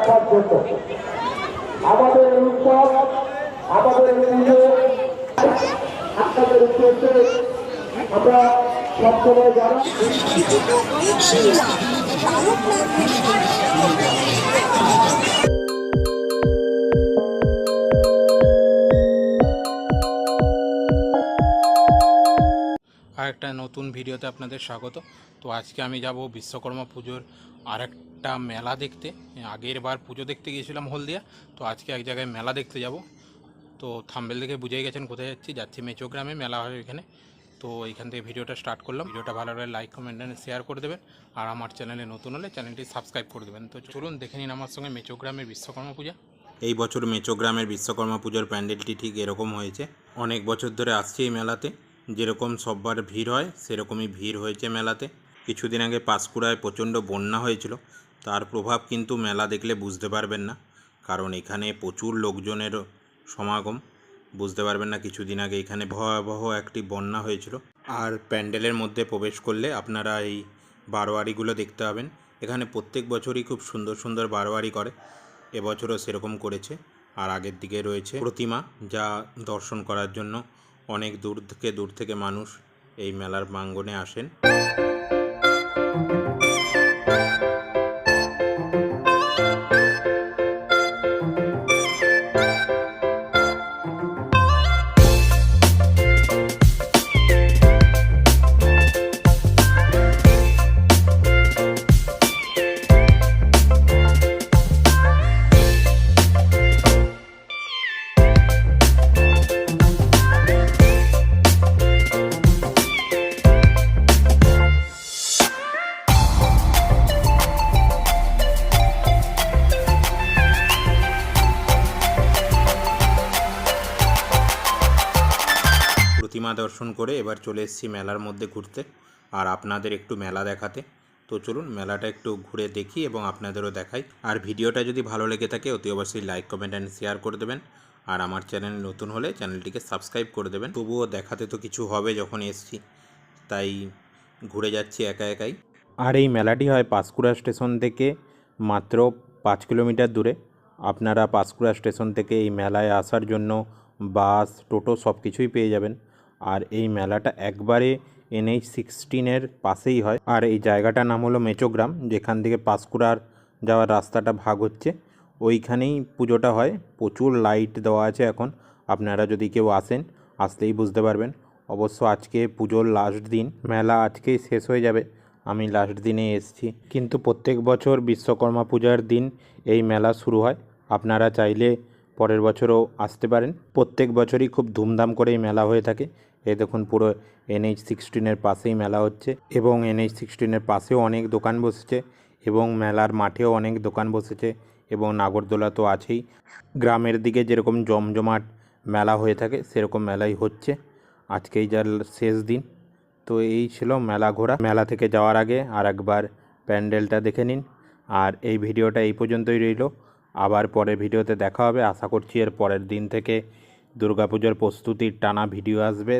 রাখার জন্য আমাদের উৎসব, আমাদের পুজো, আপনাদের উদ্দেশ্যে আমরা সবসময় যারা আর একটা নতুন ভিডিওতে আপনাদের স্বাগত। তো আজকে আমি যাব বিশ্বকর্মা পুজোর আর একটা মেলা দেখতে। আগের বার পুজো দেখতে গিয়েছিলাম হলদিয়া, তো আজকে এক জায়গায় মেলা দেখতে যাব। তো থাম্বেল দেখে বুঝেই গেছেন কোথায় যাচ্ছি। যাচ্ছি মেচো গ্রামে, মেলা হয় এখানে। তো এইখান থেকে ভিডিওটা স্টার্ট করলাম। ভিডিওটা ভালো লাগলে লাইক কমেন্ট এন্ড শেয়ার করে দেবেন। আর আমার চ্যানেলে নতুন হলে চ্যানেলটি সাবস্ক্রাইব করে দেবেন। তো চলুন দেখে নিন আমার সঙ্গে মেচোগ্রামের বিশ্বকর্মা পূজা। এই বছর মেচোগ্রামের বিশ্বকর্মা পুজোর প্যান্ডেলটি ঠিক এরকম হয়েছে। অনেক বছর ধরে আসছে এই মেলাতে। যেরকম সববার ভিড় হয়, সেরকমই ভিড় হয়েছে মেলাতে। কিছুদিন আগে পাঁশকুড়ায় প্রচণ্ড বন্যা হয়েছিল। তার প্রভাব কিন্তু মেলা দেখলে বুঝতে পারবেন না, কারণ এখানে প্রচুর লোকজনের সমাগম। বুঝতে পারবেন না কিছুদিন আগে এখানে ভয়াবহ একটি বন্যা হয়েছিল। আর প্যান্ডেলের মধ্যে প্রবেশ করলে আপনারা এই বারোয়ারিগুলো দেখতে পাবেন। এখানে প্রত্যেক বছরই খুব সুন্দর সুন্দর বারোয়ারি করে। এবছরও সেরকম করেছে। আর আগের দিকে রয়েছে প্রতিমা, যা দর্শন করার জন্য অনেক দূর থেকে দূর থেকে মানুষ এই মেলার প্রাঙ্গণে আসেন। Thank you. প্রতিমা দর্শন করে এবার চলে এসেছি মেলার মধ্যে ঘুরতে। আর আপনাদের একটু মেলা দেখাতে। তো চলুন, মেলাটা একটু ঘুরে দেখি এবং আপনাদেরও দেখাই। আর ভিডিওটা যদি ভালো লেগে থাকে, অতি অবশ্যই লাইক কমেন্ট অ্যান্ড শেয়ার করে দেবেন। আর আমার চ্যানেল নতুন হলে চ্যানেলটিকে সাবস্ক্রাইব করে দেবেন। তবুও দেখাতে তো কিছু হবে যখন এসছি, তাই ঘুরে যাচ্ছি একা একাই। আর এই মেলাটি হয় পাঁশকুড়া স্টেশন থেকে মাত্র পাঁচ কিলোমিটার দূরে। আপনারা পাঁশকুড়া স্টেশন থেকে এই মেলায় আসার জন্য বাস, টোটো সব কিছুই পেয়ে যাবেন। আর এই মেলাটা একবারে এনএইচ সিক্সটিনের পাশেই হয়। আর এই জায়গাটার নাম হলো মেচোগ্রাম, যেখান থেকে পাঁশকুড়ার যাওয়ার রাস্তাটা ভাগ হচ্ছে। ওইখানেই পুজোটা হয়। প্রচুর লাইট দেওয়া আছে এখন। আপনারা যদি কেউ আসেন, আসলেই বুঝতে পারবেন। অবশ্য আজকে পুজোর লাস্ট দিন, মেলা আজকেই শেষ হয়ে যাবে। আমি লাস্ট দিনে এসেছি। কিন্তু প্রত্যেক বছর বিশ্বকর্মা পূজার দিন এই মেলা শুরু হয়। আপনারা চাইলে পরের বছরও আসতে পারেন। প্রত্যেক বছরই খুব ধুমধাম করে এই মেলা হয়ে থাকে। এই দেখুন পুরো এনএইচ সিক্সটিনের পাশেই মেলা হচ্ছে এবং এনএইচ সিক্সটিনের পাশেও অনেক দোকান বসেছে এবং মেলার মাঠেও অনেক দোকান বসেছে এবং নাগরদোলা তো আছেই। গ্রামের দিকে যেরকম জমজমাট মেলা হয়ে থাকে, সেরকম মেলাই হচ্ছে। আজকেই যার শেষ দিন। তো এই ছিল মেলা ঘোরা। মেলা থেকে যাওয়ার আগে আর একবার প্যান্ডেলটা দেখে নিন। আর এই ভিডিওটা এই পর্যন্তই রইল। আবার পরের ভিডিওতে দেখা হবে। আশা করছি এর পরের দিন থেকে দুর্গাপুজোর প্রস্তুতির টানা ভিডিও আসবে।